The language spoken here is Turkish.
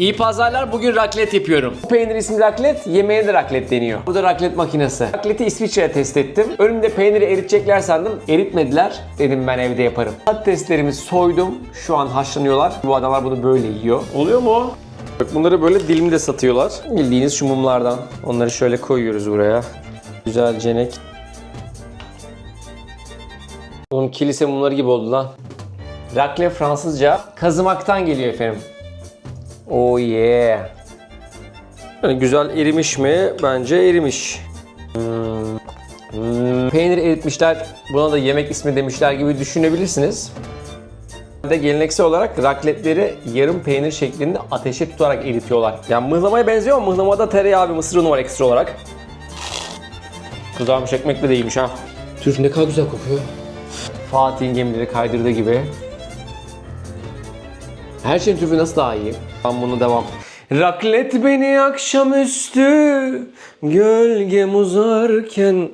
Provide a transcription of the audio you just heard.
İyi pazarlar. Bugün raklet yapıyorum. Bu peynir ismi raklet, yemeğe de raklet deniyor. Bu da raklet makinesi. Rakleti İsviçre'de test ettim. Önümde peyniri eritecekler sandım. Eritmediler. Dedim ben evde yaparım. Patateslerimi soydum. Şu an haşlanıyorlar. Bu adamlar bunu böyle yiyor. Oluyor mu? Bak bunları böyle dilimde satıyorlar. Bildiğiniz şu mumlardan. Onları şöyle koyuyoruz buraya. Güzel cenek. Oğlum kilise mumları gibi oldu lan. Rakle Fransızca kazımaktan geliyor efendim. Oh yeah. Yani güzel erimiş mi? Bence erimiş. Hmm. Hmm. Peynir eritmişler, buna da yemek ismi demişler gibi düşünebilirsiniz. de geleneksel olarak rakletleri yarım peynir şeklinde ateşe tutarak eritiyorlar. Yani mıhlamaya benziyor ama mıhlamada tereyağı ve mısır unu var ekstra olarak. Kızarmış ekmek de değilmiş ha. Tüh ne kadar güzel kokuyor. Fatih'in gemileri kaydırdığı gibi. Her şeyin tüfü nasıl daha iyi? Ben bunu devam. Raklet beni akşamüstü gölgem uzarken